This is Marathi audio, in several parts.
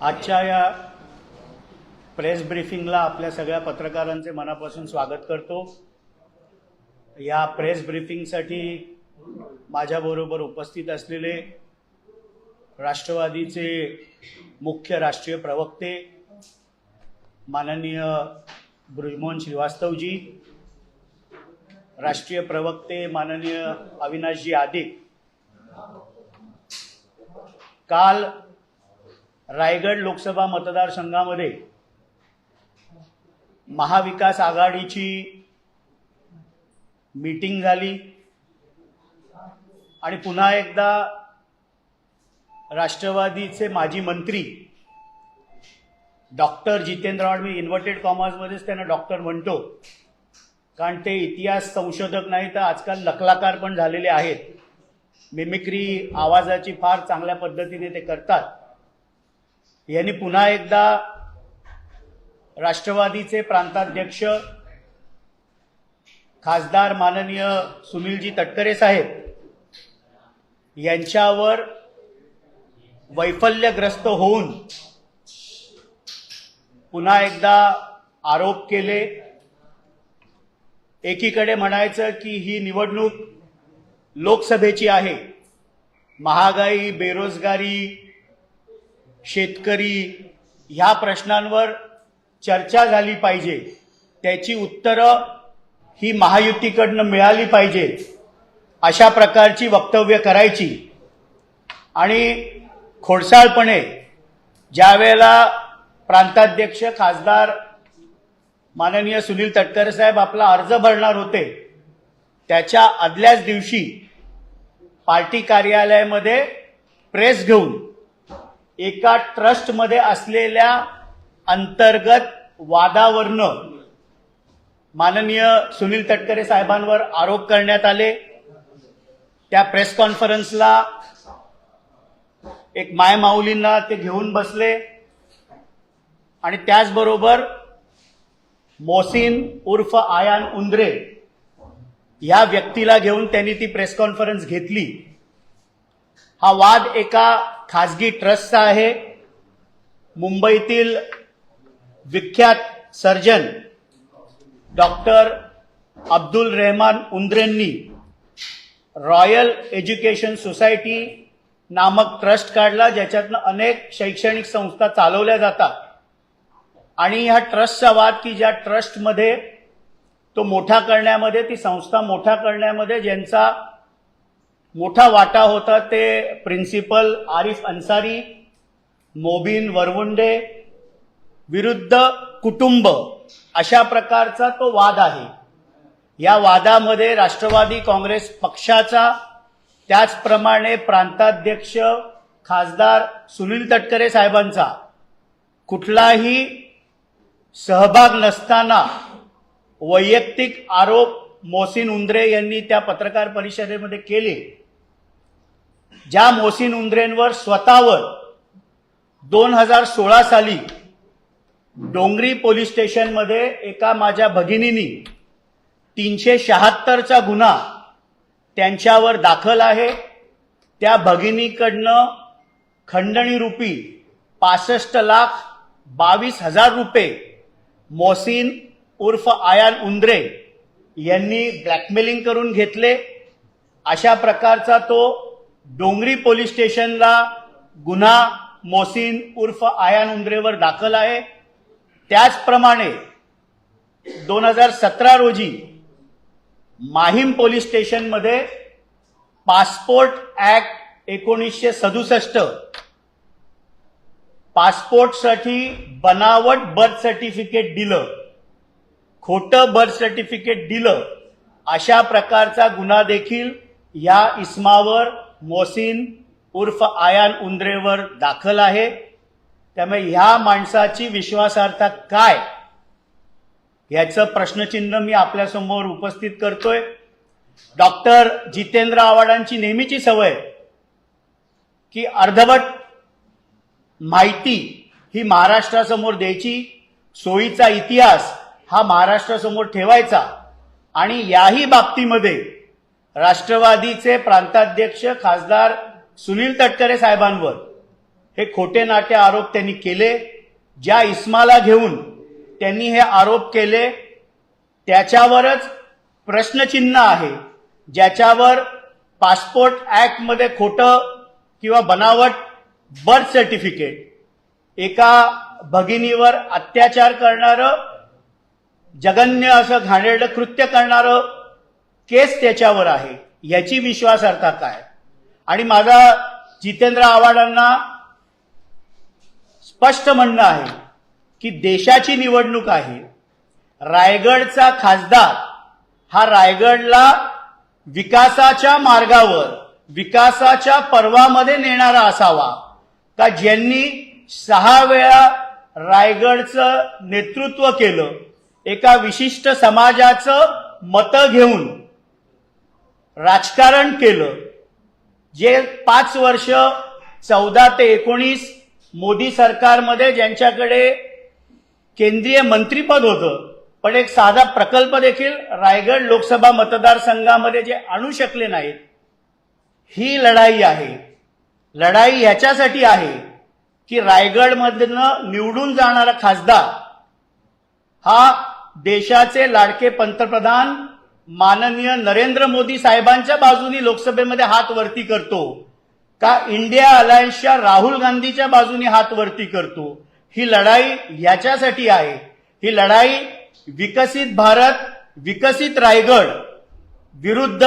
आजच्या या प्रेस ब्रीफिंगला आपल्या सगळ्या पत्रकारांचे मनापासून स्वागत करतो. या प्रेस ब्रीफिंगसाठी माझ्याबरोबर उपस्थित असलेले राष्ट्रवादीचे मुख्य राष्ट्रीय प्रवक्ते माननीय ब्रुजमोहन श्रीवास्तवजी राष्ट्रीय प्रवक्ते माननीय अविनाशजी आदिक. काल रायगड लोकसभा मतदारसंघामध्ये महाविकास आघाडीची मीटिंग झाली आणि पुन्हा एकदा राष्ट्रवादीचे माजी मंत्री डॉक्टर जितेंद्र आव्हाड मी इन्व्हर्टेड कॉमर्समध्येच त्यांना डॉक्टर म्हणतो. कारण ते इतिहास संशोधक नाही तर आजकाल नकलाकार पण झालेले आहेत. मिमिक्री आवाजाची फार चांगल्या पद्धतीने ते करतात. यांनी पुन्हा एकदा राष्ट्रवादीचे प्रांताध्यक्ष खासदार माननीय सुनीलजी तटकरे साहेब यांच्यावर वैफल्यग्रस्त होऊन पुन्हा एकदा आरोप केले. एकीकडे म्हणायचं की ही निवडणूक लोकसभेची आहे. महागाई बेरोजगारी शेतकरी ह्या प्रश्नांवर चर्चा झाली पाहिजे. त्याची उत्तरं ही महायुतीकडनं मिळाली पाहिजे. अशा प्रकारची वक्तव्य करायची. आणि खोडसाळपणे ज्यावेळेला प्रांताध्यक्ष खासदार माननीय सुनील तटकरे साहेब आपला अर्ज भरणार होते. त्याच्या आदल्याच दिवशी पार्टी कार्यालयामध्ये प्रेस घेऊन एका ट्रस्टमध्ये असलेल्या अंतर्गत वादावरनं माननीय सुनील तटकरे साहेबांवर आरोप करण्यात आले. त्या प्रेस कॉन्फरन्सला एक मायमाऊलींना ते घेऊन बसले. आणि त्याचबरोबर मोसिन उर्फ आयान उंद्रे या व्यक्तीला घेऊन त्यांनी ती प्रेस कॉन्फरन्स घेतली. हा वाद एका खाजगी ट्रस्टचा आहे. मुंबईतील विख्यात सर्जन डॉक्टर अब्दुल रहमान उंद्रेंनी रॉयल एज्युकेशन सोसायटी नामक ट्रस्ट काढला ज्याच्यातनं अनेक शैक्षणिक संस्था चालवल्या जातात. आणि ह्या ट्रस्टचा वाद की ज्या ट्रस्टमध्ये तो मोठा करण्यामध्ये ती संस्था मोठा करण्यामध्ये ज्यांचा मोठा वाटा होता ते प्रिन्सिपल आरिफ अन्सारी मोबिन वरवुंडे विरुद्ध कुटुंब अशा प्रकारचा तो वाद आहे. या वादामध्ये राष्ट्रवादी काँग्रेस पक्षाचा त्याचप्रमाणे प्रांताध्यक्ष खासदार सुनील तटकरे साहेबांचा कुठलाही सहभाग नसताना वैयक्तिक आरोप मोहसिन उंद्रे यांनी त्या पत्रकार परिषदेमध्ये केले. ज्या मोहसिन उंद्रेंवर स्वतःवर दोन हजार सोळा साली डोंगरी पोलीस स्टेशनमध्ये एका माझ्या भगिनीनी तीनशे शहात्तरचा गुन्हा त्यांच्यावर दाखल आहे. त्या भगिनीकडनं खंडणीरूपी पासष्ट लाख बावीस हजार रुपये मोसिन उर्फ आयान उंद्रे यांनी ब्लॅकमेलिंग करून घेतले. अशा प्रकारचा तो डोंगरी पोलीस स्टेशनला गुन्हा मोसिन उर्फ आयान उंद्रेवर दाखल आहे. त्याचप्रमाणे दोन हजार सतरा रोजी माहीम पोलीस स्टेशनमध्ये पासपोर्ट ॲक्ट एकोणीसशे सदुसष्ट पासपोर्टसाठी बनावट बर्थ सर्टिफिकेट दिलं. खोटं बर्थ सर्टिफिकेट दिलं. अशा प्रकारचा गुन्हा देखील या इस्मावर मोसिन उर्फ आयान उंद्रेवर दाखल आहे. त्यामुळे ह्या माणसाची विश्वासार्हता काय? याचं प्रश्नचिन्ह मी आपल्यासमोर उपस्थित करतोय. डॉक्टर जितेंद्र आव्हाडांची नेहमीची सवय की अर्धवट माहिती ही महाराष्ट्रासमोर द्यायची सोयीचा इतिहास हा महाराष्ट्रासमोर ठेवायचा. आणि याही बाबतीमध्ये राष्ट्रवादीचे प्रांताध्यक्ष खासदार सुनील तटकरे साहेबांवर हे खोटे नाटे आरोप त्यांनी केले ज्या इस्माला घेऊन त्यांनी हे आरोप केले त्याच्यावरच प्रश्नचिन्ह आहे ज्याच्यावर पासपोर्ट ऍक्टमध्ये खोटं किंवा बनावट बर्थ सर्टिफिकेट. एका भगिनीवर अत्याचार करणारं जगन्य असं घाणेरडं कृत्य करणारं केस त्याच्यावर आहे. याची विश्वासार्हता काय? आणि माझा जितेंद्र आव्हाडांना स्पष्ट म्हणणं आहे की देशाची निवडणूक आहे. रायगडचा खासदार हा रायगडला विकासाच्या मार्गावर विकासाच्या पर्वामध्ये नेणारा असावा. का ज्यांनी सहा वेळा रायगडचं नेतृत्व केलं एका विशिष्ट समाजाचं मतं घेऊन राजकारण केलं जे पाच वर्ष चौदा ते एकोणीस मोदी सरकारमध्ये ज्यांच्याकडे केंद्रीय मंत्रीपद होतं पण एक साधा प्रकल्प देखील रायगड लोकसभा मतदारसंघामध्ये जे आणू शकले नाहीत ही लढाई आहे. लढाई ह्याच्यासाठी आहे की रायगडमधनं निवडून जाणारा खासदार हा देशाचे लाडके पंतप्रधान माननीय नरेंद्र मोदी साहेबांच्या बाजूनी लोकसभेमध्ये हात वरती करतो का इंडिया अलायन्सच्या राहुल गांधीच्या बाजूने हात वरती करतो? ही लढाई याच्यासाठी आहे. ही लढाई विकसित भारत विकसित रायगड विरुद्ध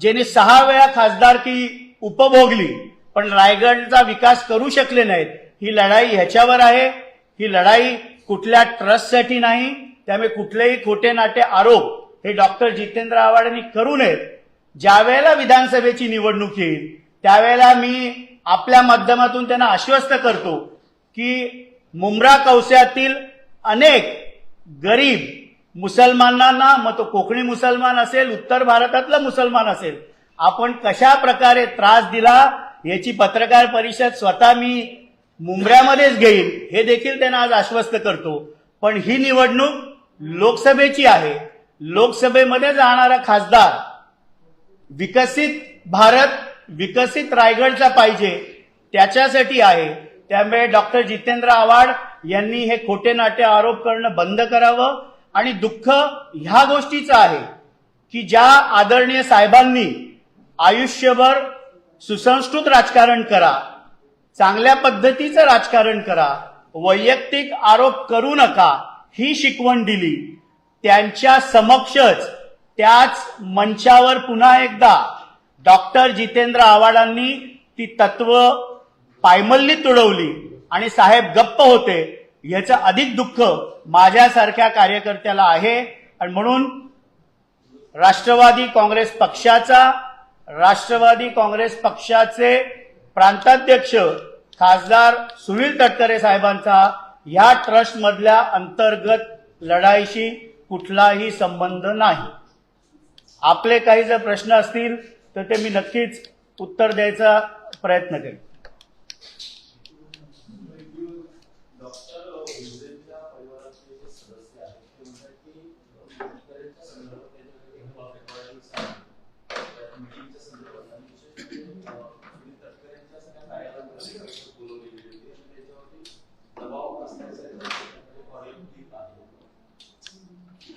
ज्यांनी सहा वेळा खासदारकी उपभोगली. पण रायगडचा विकास करू शकले नाहीत. ही लढाई ह्याच्यावर आहे. ही लढाई कुठल्या ट्रस्टसाठी नाही. त्यामुळे कुठलेही खोटे नाटे आरोप हे डॉक्टर जितेंद्र आव्हाडांनी करू नयेत. ज्या वेळेला विधानसभेची निवडणूक येईल त्यावेळेला मी आपल्या माध्यमातून त्यांना आश्वस्त करतो की मुंब्रा कौशातील अनेक गरीब मुसलमानांना मग तो कोकणी मुसलमान असेल उत्तर भारतातला मुसलमान असेल आपण कशा प्रकारे त्रास दिला याची पत्रकार परिषद स्वतः मी मुंबऱ्यामध्येच घेईन. हे देखील त्यांना आज आश्वस्त करतो. पण ही निवडणूक लोकसभेची आहे. लोकसभेमध्ये जाणारा खासदार विकसित भारत विकसित रायगडचा पाहिजे त्याच्यासाठी आहे. त्यामुळे डॉक्टर जितेंद्र आव्हाड यांनी हे खोटे नाटे आरोप करणं बंद करावं. आणि दुःख ह्या गोष्टीचं आहे की ज्या आदरणीय साहेबांनी आयुष्यभर सुसंस्कृत राजकारण करा. चांगल्या पद्धतीचं राजकारण करा. वैयक्तिक आरोप करू नका. ही शिकवण दिली. त्यांच्या समक्षच त्याच मंचावर पुन्हा एकदा डॉक्टर जितेंद्र आव्हाडांनी ती तत्व पायमल्ली तुडवली. आणि साहेब गप्प होते. याचं अधिक दुःख माझ्यासारख्या कार्यकर्त्याला आहे. आणि म्हणून राष्ट्रवादी काँग्रेस पक्षाचा राष्ट्रवादी काँग्रेस पक्षाचे प्रांताध्यक्ष खासदार सुनील तटकरे साहेबांचा ह्या ट्रस्टमधल्या अंतर्गत लढाईशी कुठलाही संबंध नाही. आपले काही जर प्रश्न असतील तर ते मी नक्कीच उत्तर द्यायचा प्रयत्न करेन डॉक्टर हुसेनच्या परिवारातले जे सदस्य आहेत ते म्हणतात की शेतकऱ्यांच्या संदर्भात त्याच्याकडे एक रेकॉर्डिंग्स आहे त्या मीटिंगच्या संदर्भात आणि विशेष म्हणजे अं, सुनील तटकरेंच्या सगळ्या कार्यालयामध्ये बोलवली गेली होती आणि त्याच्यावरती दबाव असण्याचं रेकॉर्डिंग क्लिप आहे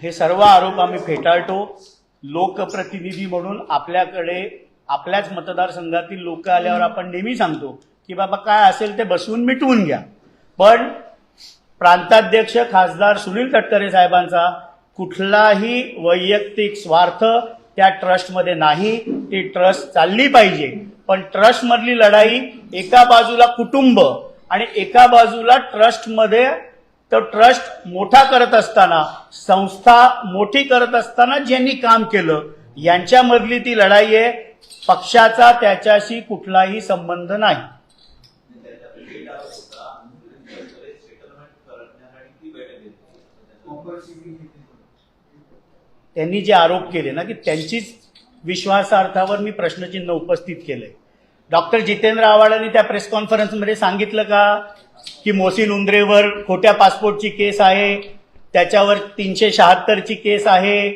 हे सर्व आरोप आम्ही फेटाळतो. लोकप्रतिनिधी म्हणून आपल्याकडे आपल्याच मतदारसंघातील लोक आल्यावर आपण नेहमी सांगतो की बाबा काय असेल ते बसवून मिटवून घ्या. पण प्रांताध्यक्ष खासदार सुनील तटकरे साहेबांचा कुठलाही वैयक्तिक स्वार्थ त्या ट्रस्टमध्ये नाही. ती ट्रस्ट चालली पाहिजे. पण ट्रस्टमधली लढाई एका बाजूला कुटुंब आणि एका बाजूला ट्रस्टमध्ये तर ट्रस्ट मोठा करत असताना संस्था मोठी करत असताना ज्यांनी काम केलं यांच्यामधली ती लढाई आहे पक्षाचा त्याच्याशी कुठलाही संबंध नाही. त्यांनी जे आरोप केले ना की त्यांचीच विश्वासार्थावर मी प्रश्नचिन्ह उपस्थित केलंय. डॉक्टर जितेंद्र आव्हाडांनी त्या प्रेस कॉन्फरन्समध्ये सांगितलं का? की मोसिन उंद्रेवर खोट्या पासपोर्टची केस आहे त्याच्यावर तीनशे शहात्तरची केस आहे.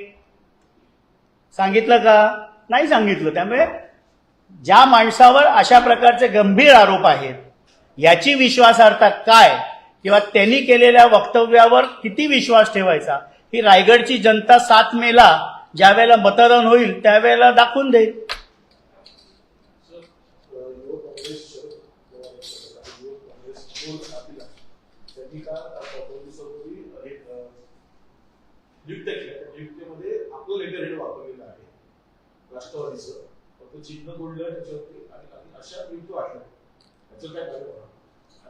सांगितलं का? नाही सांगितलं. त्यामुळे ज्या माणसावर अशा प्रकारचे गंभीर आरोप आहेत याची विश्वासार्हता काय? किंवा त्यांनी केलेल्या वक्तव्यावर किती विश्वास ठेवायचा? ही रायगडची जनता सात मेला ज्यावेळेला मतदान होईल त्यावेळेला दाखवून देईल युवक काँग्रेस शरद पवार यांच्या प्रकारे युवक काँग्रेस दोन स्थापिला त्यांनी का दोन दिवसापूर्वी एक अ, नियुक्त केल्या नियुक्तीमध्ये आपलं लेटर हेड वापरलेलं आहे. राष्ट्रवादीचं. फक्त चिन्ह बोललं त्याच्यावरती आणि अशा नियुक्ती वाटल्या त्याचं काय कारण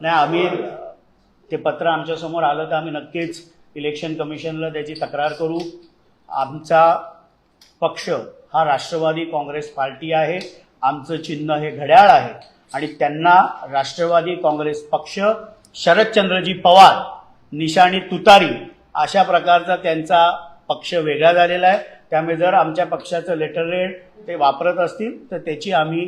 नाही आम्ही ते पत्र आमच्यासमोर आलं तर आम्ही नक्कीच इलेक्शन कमिशनला त्याची तक्रार करू. आमचा पक्ष हा राष्ट्रवादी काँग्रेस पार्टी आहे. आमचं चिन्ह हे घड्याळ आहे. आणि त्यांना राष्ट्रवादी काँग्रेस पक्ष शरदचंद्रजी पवार निशाणी तुतारी अशा प्रकारचा त्यांचा पक्ष वेगळा झालेला आहे. त्यामुळे जर आमच्या पक्षाचं लेटर रेड ते वापरत असतील तर त्याची आम्ही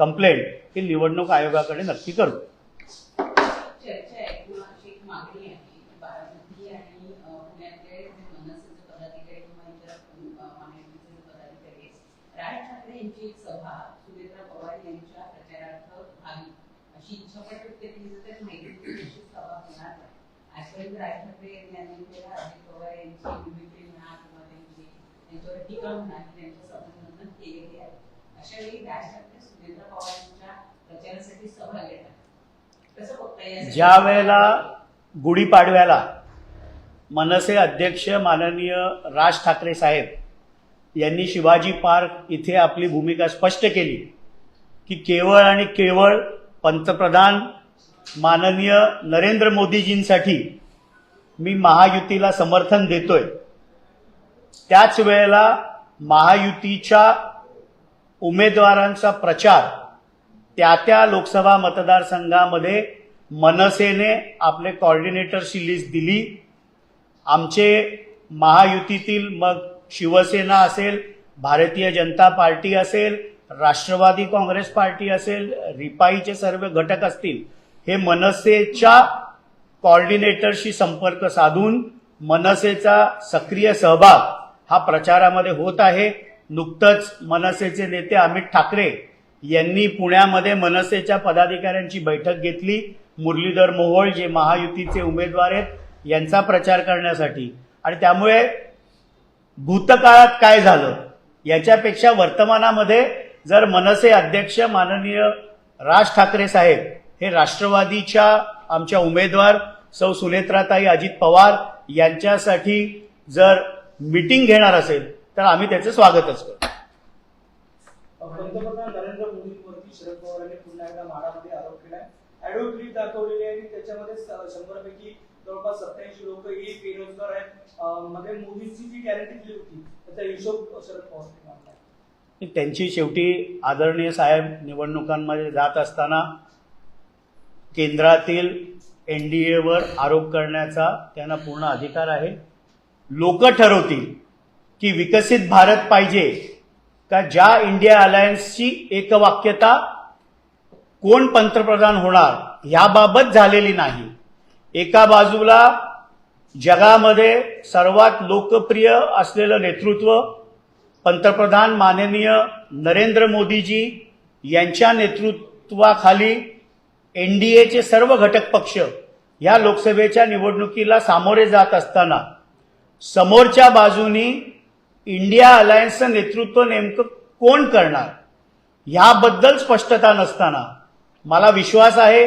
कंप्लेंट ही निवडणूक आयोगाकडे नक्की करू चर्चा आहे किंवा अशी एक मागणी आहे की बारामती आणि अ, पुण्यातले जे मनसेचे पदाधिकारी किंवा इतर अ, महायुतीचे जे पदाधिकारी आहेत, राज ठाकरे यांची एक सभा सुनेत्रा पवार यांच्या प्रचारार्थ व्हावी अशी इच्छा पण व्यक्त केली जाते माहिती अशी सभा होणार नाही आजपर्यंत राज ठाकरे यांनी अनेक वेळा अजित पवार यांची मिमिक्री म्हणा किंवा त्यांची आहे. अशा वेळी राज ठाकरे प्रचारासाठी सभा घेतात कसं बघता ज्या वेळेला गुढीपाडव्याला मनसे अध्यक्ष माननीय राज ठाकरे साहेब यांनी शिवाजी पार्क इथे आपली भूमिका स्पष्ट केली की केवळ आणि केवळ पंतप्रधान माननीय नरेंद्र मोदीजींसाठी मी महायुतीला समर्थन देतोय. त्याच वेळेला महायुतीच्या उमेदवारांचा प्रचार त्या त्या लोकसभा मतदारसंघामध्ये मनसेने आपले कॉर्डिनेटरची लिस्ट दिली. आमचे महायुतीतील मग शिवसेना असेल भारतीय जनता पार्टी असेल राष्ट्रवादी काँग्रेस पार्टी असेल रिपाईचे सर्व घटक असतील हे मनसेच्या कॉर्डिनेटरशी संपर्क साधून मनसेचा सक्रिय सहभाग हा प्रचारामध्ये होत आहे. नुकतंच मनसेचे नेते अमित ठाकरे यांनी पुण्यामध्ये मनसेच्या पदाधिकाऱ्यांची बैठक घेतली. मुरलीधर मोहोळ जे महायुतीचे उमेदवार आहेत यांचा प्रचार करण्यासाठी. आणि त्यामुळे भूतकाळात काय झालं? याच्यापेक्षा वर्तमानामध्ये जर मनसे अध्यक्ष माननीय राज ठाकरे साहेब हे राष्ट्रवादीच्या आमच्या उमेदवार सौ सुनेत्राताई अजित पवार यांच्यासाठी जर मीटिंग घेणार असेल तर आम्ही त्याचं स्वागतच करू पंतप्रधान नरेंद्र मोदींवरती शरद पवार यांनी पुन्हा एकदा माडामध्ये आरोप केलाय. ऑडिओ क्लिप दाखवलेली आहे आणि त्याच्यामध्ये जवळपास सत्याऐंशी लोक ही बेरोजगार आहेत. अं, मध्ये मोदींची जी गॅरंटी दिली होती त्याचा हिशोब शरद पवार त्यांची शेवटी आदरणीय साहेब निवडणुकांमध्ये जात असताना केंद्रातील एन डी एवर आरोप करण्याचा त्यांना पूर्ण अधिकार आहे. लोक ठरवतील की विकसित भारत पाहिजे का ज्या इंडिया अलायन्सची एकवाक्यता कोण पंतप्रधान होणार ह्याबाबत झालेली नाही. एका बाजूला जगामध्ये सर्वात लोकप्रिय असलेलं नेतृत्व पंतप्रधान माननीय नरेंद्र मोदीजी यांच्या नेतृत्वाखाली एन डी एचे सर्व घटक पक्ष या लोकसभेच्या निवडणुकीला सामोरे जात असताना समोरच्या बाजूनी इंडिया अलायन्सचं नेतृत्व नेमकं कोण करणार? याबद्दल स्पष्टता नसताना मला विश्वास आहे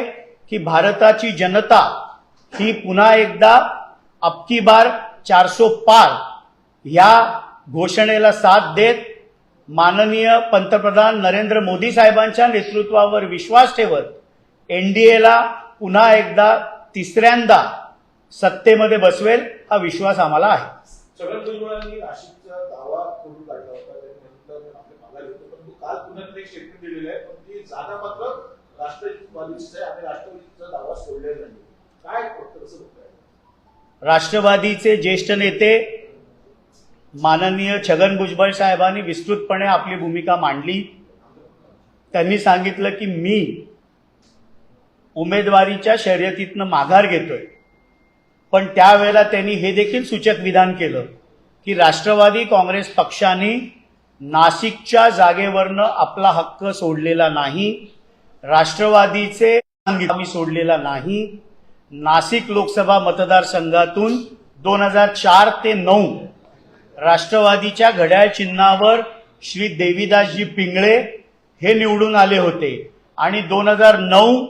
की भारताची जनता ही पुन्हा एकदा अबकी बार चारसो पार या घोषणेला साथ देत माननीय पंतप्रधान नरेंद्र मोदी साहेबांच्या नेतृत्वावर विश्वास ठेवत एनडीएला पुन्हा एकदा तिसऱ्यांदा सत्तेमध्ये बसवेल हा विश्वास आम्हाला आहे. छगन भुजबळांनी नाशिकचा दावा करून काढला होता. त्यानंतर आपले माघार घेतो पण तो काल पुन्हा त्यांनी एक स्टेटमेंट दिलेलं आहे. पण ती जागा मात्र राष्ट्रवादीचीच आहे. आणि राष्ट्रवादीचा दावा सोडलेला नाही. काय वाटतं कसं बघताय राष्ट्रवादीचे ज्येष्ठ नेते माननीय छगन भुजबळ साहेबांनी विस्तृतपणे आपली भूमिका मांडली. त्यांनी सांगितलं की मी उमेदवारीच्या शर्यतीतनं माघार घेतोय. पण त्यावेळेला त्यांनी हे देखील सूचक विधान केलं की राष्ट्रवादी काँग्रेस पक्षाने नाशिकच्या जागेवरनं आपला हक्क सोडलेला नाही राष्ट्रवादीचे आम्ही सोडलेला नाही. नाशिक लोकसभा मतदारसंघातून दोन हजार चार ते नऊ राष्ट्रवादीच्या घड्याळ चिन्हावर श्री देवीदासजी पिंगळे हे निवडून आले होते. आणि दोन हजार नऊ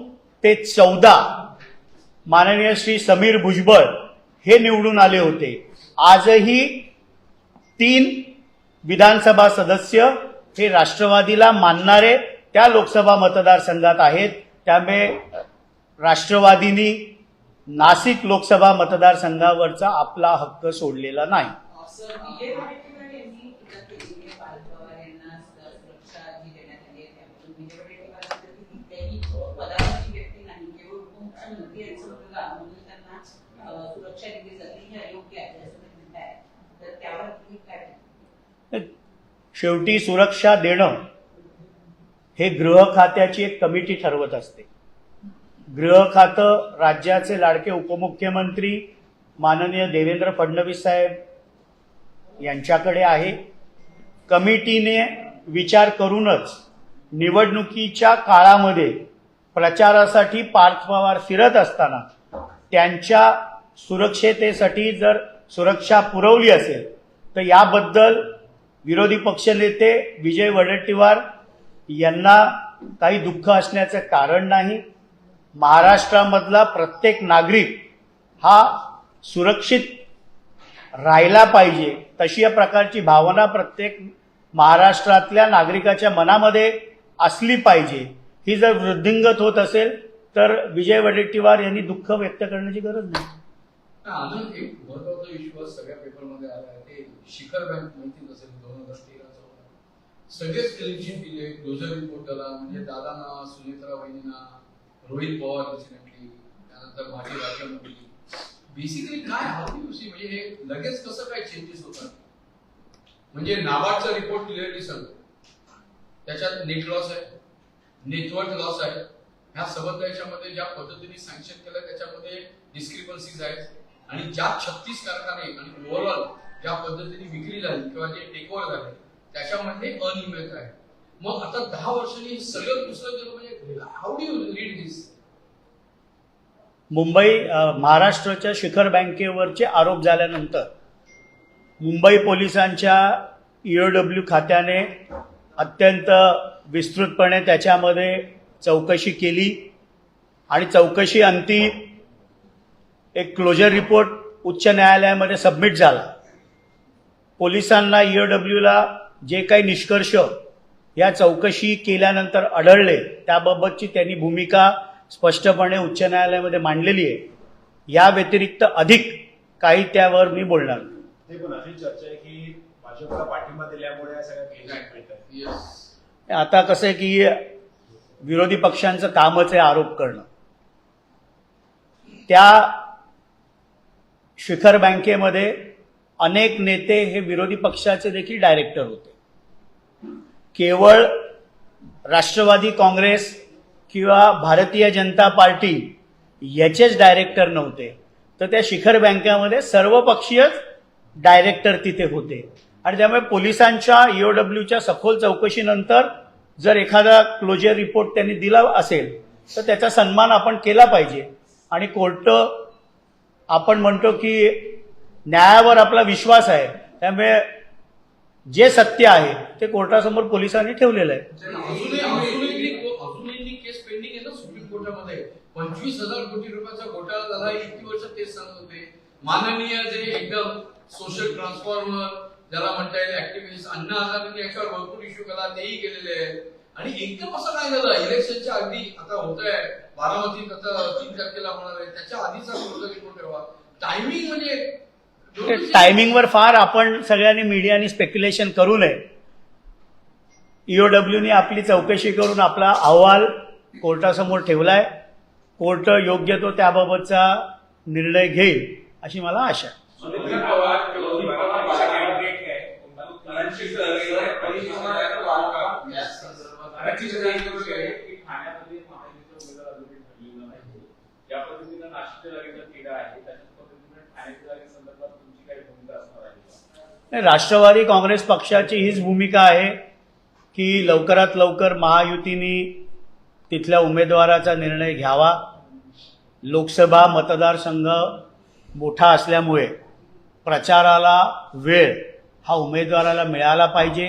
ते चौदा माननीय श्री समीर भुजबळ हे निवडून आले होते. आजही तीन विधानसभा सदस्य हे राष्ट्रवादीला मानणारे त्या लोकसभा मतदारसंघात आहेत. त्यामुळे राष्ट्रवादीनी नाशिक लोकसभा मतदारसंघावरचा आपला हक्क सोडलेला नाही. असं विजय म्हणून त्यांना सुरक्षा दिली जाते ही अयोग्य आहे असं ते म्हणताय तर त्यावर तुम्ही काय शेवटी सुरक्षा देणं हे गृह खात्याची एक कमिटी ठरवत असते. गृह खातं राज्याचे लाडके उपमुख्यमंत्री माननीय देवेंद्र फडणवीस साहेब यांच्याकडे आहे. कमिटीने विचार करूनच निवडणुकीच्या काळामध्ये प्रचारासाठी पार्थ पवार फिरत असताना त्यांच्या सुरक्षतेसाठी जर सुरक्षा पुरवली असेल तर याबद्दल विरोधी पक्षनेते विजय वडेट्टीवार यांना काही दुःख असण्याचं कारण नाही. महाराष्ट्रामधला प्रत्येक नागरिक हा सुरक्षित राहिला पाहिजे तशी या प्रकारची भावना प्रत्येक महाराष्ट्रातल्या नागरिकाच्या मनामध्ये असली पाहिजे. ही जर वृद्धिंगत होत असेल तर विजय वडेट्टीवार यांनी दुःख व्यक्त करण्याची गरज नाही. अजून एक महत्त्वाचा विश्वास सगळ्या पेपरमध्ये आला आहे ते शिखर बँक माहिती असेल दोन हजार तेरा चौदा सगळेच क्लिनशीट दिले क्लोजर रिपोर्टला म्हणजे दादांना सुनेत्रा वहिनींना रोहित पवार इन्सिडेंटली त्यानंतर माजी राज्यमंत्री. बेसिकली काय हाऊ सी म्हणजे हे लगेच कसं काय चेंजेस होतात? म्हणजे नाबार्डचा रिपोर्ट क्लिअरली सांगतो. त्याच्यात नेट लॉस आहे नेटवर्क लॉस आहे. ह्या सबंध याच्यामध्ये ज्या पद्धतीने सँक्शन केलं त्याच्यामध्ये डिस्क्रिपन्सीज आहेत. आणि ज्या छत्तीस कारखाने आणि ओव्हरऑल ज्या पद्धतीने विक्री झाली किंवा जे टेकओव्हर झाले त्याच्यामध्ये अनियमित आहे. मग आता दहा वर्षांनी सगळं दुसरं केलं म्हणजे how do you read this Mumbai महाराष्ट्राच्या शिखर बँकेवरचे आरोप झाल्यानंतर मुंबई पोलिसांच्या ईओडब्ल्यू खात्याने अत्यंत विस्तृतपणे त्याच्यामध्ये चौकशी केली आणि चौकशी अंती एक क्लोजर रिपोर्ट उच्च न्यायालयामध्ये सबमिट झाला. पोलिसांना ईओडब्ल्यूला जे काही निष्कर्ष या चौकशी केल्यानंतर आढळले त्याबाबतची त्यांनी भूमिका स्पष्टपणे उच्च न्यायालयामध्ये मांडलेली आहे. या व्यतिरिक्त अधिक काही त्यावर मी बोलणार. नाही. ते पण अशी चर्चा आहे की भाजपला पाठिंबा दिल्यामुळे या सगळ्या केल्या मिळतात येस आता कसं आहे की विरोधी पक्षांचं कामच आहे आरोप करणं. त्या शिखर बँकेमध्ये अनेक नेते हे विरोधी पक्षाचे देखील डायरेक्टर होते. केवळ राष्ट्रवादी काँग्रेस किंवा भारतीय जनता पार्टी याचेच डायरेक्टर नव्हते. तर त्या शिखर बँकेमध्ये सर्वपक्षीयच डायरेक्टर तिथे होते. आणि त्यामुळे पोलिसांच्या ईओडब्ल्यूच्या सखोल चौकशीनंतर जर एखादा क्लोजर रिपोर्ट त्यांनी दिला असेल तर त्याचा सन्मान आपण केला पाहिजे. आणि कोर्ट आपण म्हणतो की न्यायावर आपला विश्वास आहे त्यामुळे जे सत्य आहे ते कोर्टासमोर पोलिसांनी ठेवलेलं आहे. पंचवीस हजार कोटी रुपयाचा घोटाळा झाला हे इतकी वर्ष तेच सांगत होते. माननीय जे एकदम सोशल ट्रान्सफॉर्मर ज्याला म्हणता येईल ऍक्टिव्हिस्ट अण्णा हजारांनी याच्यावर भरपूर इश्यू केला तेही केलेले आहेत. आणि एकदम असं काय झालं इलेक्शनच्या अगदी आता होत आहे बारामतीत आता तीन तारखेला होणार आहे. त्याच्या आधीचा ठेवा. टायमिंग म्हणजे टायमिंगवर फार आपण सगळ्यांनी मीडियानी स्पेक्युलेशन करू नये. ईओडब्ल्यूने आपली चौकशी करून आपला अहवाल कोर्टासमोर ठेवलाय. कोर्ट योग्य तो त्याबाबतचा निर्णय घेईल अशी मला आशा आहे. ज्या पद्धतीनं नाशिकच्या जागेचा तिढा आहे त्याच्याच पद्धतीनं ठाण्याच्या जागेसंदर्भात तुमची काही भूमिका असणार आहे का? राष्ट्रवादी काँग्रेस पक्षाची हीच भूमिका आहे की लवकरात लवकर महायुतीने तिथल्या उमेदवाराचा निर्णय घ्यावा. लोकसभा मतदारसंघ मोठा असल्यामुळे प्रचाराला वेळ हा उमेदवाराला मिळाला पाहिजे.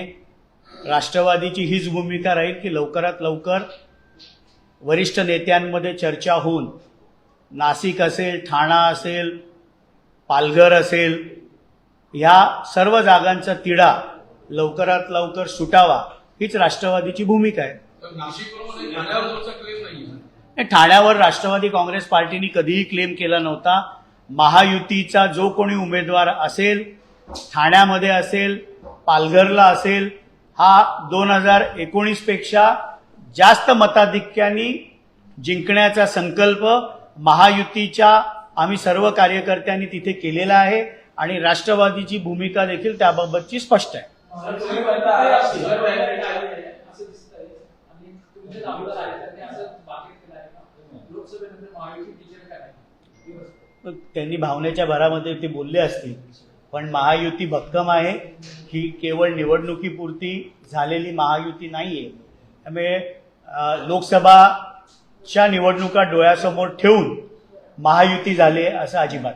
राष्ट्रवादीची हीच भूमिका राहील की लवकरात लवकर वरिष्ठ नेत्यांमध्ये चर्चा होऊन नाशिक असेल ठाणा असेल पालघर असेल ह्या सर्व जागांचा तिढा लवकरात लवकर सुटावा हीच राष्ट्रवादीची भूमिका आहे. ठाण्यावर राष्ट्रवादी काँग्रेस पार्टीने कधीही क्लेम केला नव्हता. महायुतीचा जो कोणी उमेदवार असेल ठाण्यामध्ये असेल पालघरला असेल हा दोन हजार एकोणीसपेक्षा जास्त मताधिक्यांनी जिंकण्याचा संकल्प महायुतीच्या आम्ही सर्व कार्यकर्त्यांनी तिथे केलेला आहे आणि राष्ट्रवादीची भूमिका देखील त्याबाबतची स्पष्ट आहे? त्यांनी भावनेच्या भरामध्ये ते बोलले असतील पण महायुती भक्कम आहे. ही केवळ निवडणुकीपुरती झालेली महायुती नाही आहे त्यामुळे लोकसभाच्या निवडणुका डोळ्यासमोर ठेवून महायुती झाले असं अजिबात.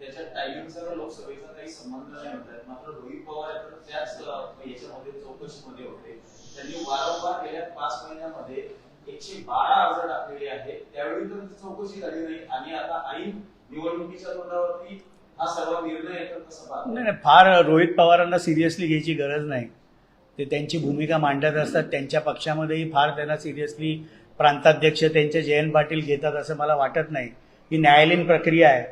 त्याच्या टायमिंगचा लोकसभेचा काही संबंध नाही म्हणतात. मात्र रोहित पवार त्याच याच्यामध्ये चौकशीमध्ये होते. त्यांनी वारंवार गेल्या पाच महिन्यामध्ये एकशे बारा अर्ज टाकलेले आहेत. त्यावेळी तर चौकशी झाली नाही. आणि आता ऐन निवडणुकीच्या तोंडावरती हा सर्व निर्णय नाही नाही फार रोहित पवारांना सिरियसली घ्यायची गरज नाही. ते त्यांची भूमिका मांडत असतात. त्यांच्या पक्षामध्येही फार त्यांना सिरियसली प्रांताध्यक्ष त्यांचे जयंत पाटील घेतात असं मला वाटत नाही. ही न्यायालयीन प्रक्रिया आहे.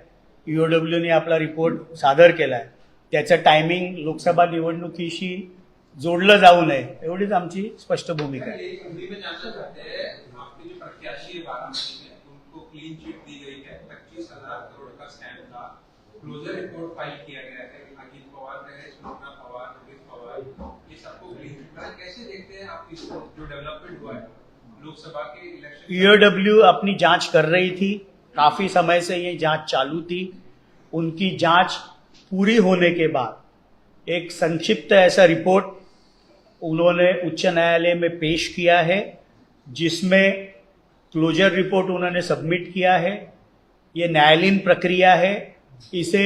ईओडब्ल्यूने आपला रिपोर्ट सादर केला आहे त्याचं टायमिंग लोकसभा निवडणुकीशी जोडलं जाऊ नये एवढीच आमची स्पष्ट भूमिका आहे. चाहते हैं आपके जो प्रत्याशी है वाराणसी में उनको क्लीन चिट दी गई है पच्चीस हज़ार करोड़ का स्कैम था। क्लोजर रिपोर्ट फ़ाइल किया गया है अखिल पवार रहे सुनीता पवार रोहित पवार ये सबको क्लीन चिट मिला कैसे देखते हैं आप इसको जो डेवलपमेंट हुआ है? लोकसभा के इलेक्शन ईओडब्ल्यू अपनी जाँच कर रही थी काफ़ी समय से ये जाँच चालू थी। उनकी जाँच पूरी होने के बाद एक संक्षिप्त ऐसा रिपोर्ट उन्होंने उच्च न्यायालय में पेश किया है जिसमें क्लोजर रिपोर्ट उन्होंने सबमिट किया है। ये न्यायालयीन प्रक्रिया है। इसे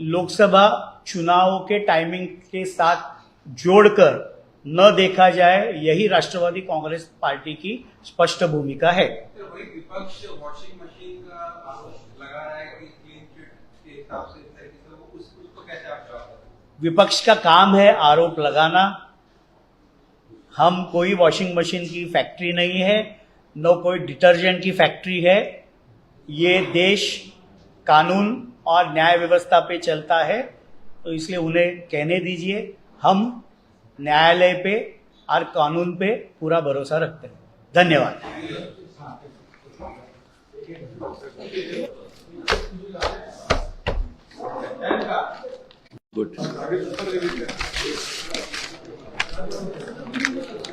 लोकसभा चुनावों के टाइमिंग के साथ जोड़कर न देखा जाए यही राष्ट्रवादी कांग्रेस पार्टी की स्पष्ट भूमिका है। तो है? विपक्ष का काम है आरोप लगाना। हम कोई वॉशिंग मशीन की फैक्ट्री नहीं है न कोई डिटर्जेंट की फैक्ट्री है। ये देश कानून और न्याय व्यवस्था पे चलता है तो इसलिए उन्हें कहने दीजिए, हम न्यायालय पे और कानून पे पूरा भरोसा रखते हैं। धन्यवाद। Good Obrigado.